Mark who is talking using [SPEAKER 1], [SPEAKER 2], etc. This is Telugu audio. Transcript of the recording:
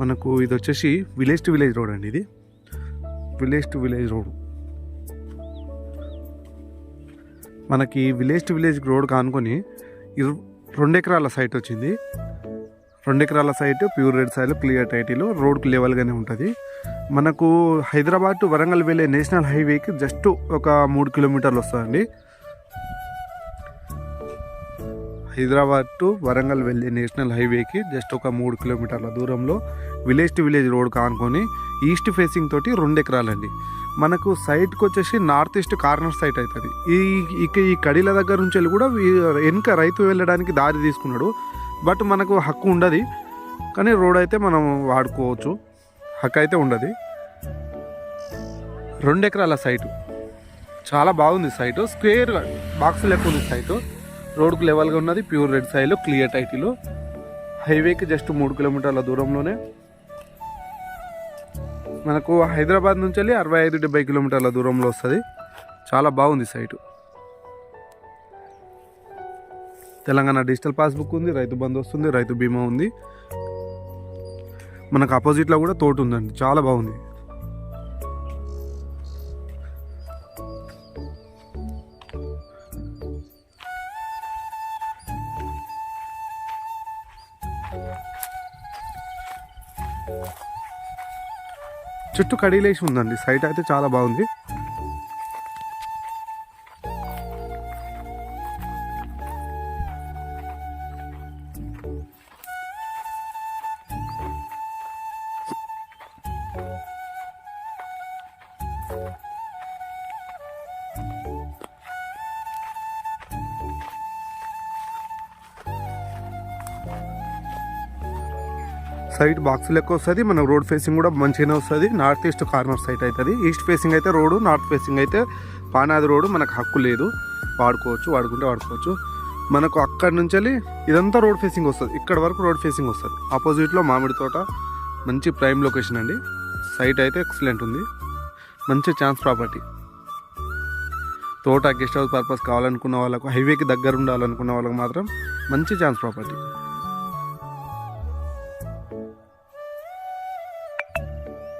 [SPEAKER 1] మనకు ఇది వచ్చేసి విలేజ్ టు విలేజ్ రోడ్ అండి ఇది. Village to village road. మనకి విలేజ్ టు విలేజ్ రోడ్ కానుకొని రెండు ఎకరాల సైట్ వచ్చింది. రెండు ఎకరాల site pure red soil clear title రోడ్కి లెవెల్గానే ఉంటుంది. మనకు హైదరాబాద్ టు వరంగల్ వెళ్ళే నేషనల్ హైవేకి జస్ట్ ఒక మూడు కిలోమీటర్లు వస్తుందండి. హైదరాబాద్ టు వరంగల్ వెళ్ళే నేషనల్ హైవేకి జస్ట్ ఒక మూడు కిలోమీటర్ల దూరంలో విలేజ్ టు విలేజ్ రోడ్ కానుకొని ఈస్ట్ ఫేసింగ్ తోటి రెండు ఎకరాలండి మనకు సైట్కి వచ్చేసి నార్త్ ఈస్ట్ కార్నర్ సైట్ అవుతుంది ఈ ఇక ఈ కడీల దగ్గర నుంచి వెళ్ళి కూడా వెనుక రైతు వెళ్ళడానికి దారి తీసుకున్నాడు. బట్ మనకు హక్కు ఉండదు. కానీ రోడ్ అయితే మనం వాడుకోవచ్చు. హక్కు అయితే ఉండదు. రెండు ఎకరాల సైటు. చాలా బాగుంది సైటు. స్క్వేర్ బాక్స్ లెక్క ఉంది సైటు. రోడ్కు లెవెల్గా ఉన్నది. Pure red soil clear title. హైవేకి జస్ట్ మూడు కిలోమీటర్ల దూరంలోనే మనకు హైదరాబాద్ నుంచి వెళ్ళి అరవై ఐదు డెబ్బై కిలోమీటర్ల దూరంలో వస్తుంది. చాలా బాగుంది సైటు. తెలంగాణ డిజిటల్ పాస్బుక్ ఉంది రైతు బంధు వస్తుంది రైతు బీమా ఉంది. మనకు ఆపోజిట్లో కూడా తోట ఉందండి చాలా బాగుంది. చుట్టూ కడిలేసి ఉందండి. సైట్ అయితే చాలా బాగుంది. సైట్ బాక్స్ లెక్క వస్తుంది. మన రోడ్ ఫేసింగ్ కూడా మంచిగానే వస్తుంది. నార్త్ ఈస్ట్ కార్నర్ సైట్ అవుతుంది ఈస్ట్ ఫేసింగ్ అయితే రోడ్డు నార్త్ ఫేసింగ్ అయితే పానాది రోడ్డు. మనకు హక్కు లేదు. వాడుకోవచ్చు వాడుకుంటే వాడుకోవచ్చు. మనకు అక్కడి నుంచి వెళ్ళి ఇదంతా రోడ్ ఫేసింగ్ వస్తుంది. ఇక్కడ వరకు రోడ్ ఫేసింగ్ వస్తుంది. ఆపోజిట్లో మామిడి తోట. మంచి ప్రైమ్ లొకేషన్ అండి. సైట్ అయితే ఎక్సలెంట్ ఉంది. మంచి ఛాన్స్ ప్రాపర్టీ తోట గెస్ట్ హౌస్ పర్పస్ కావాలనుకున్న వాళ్ళకు హైవేకి దగ్గర ఉండాలనుకున్న వాళ్ళకు మాత్రం మంచి ఛాన్స్ ప్రాపర్టీ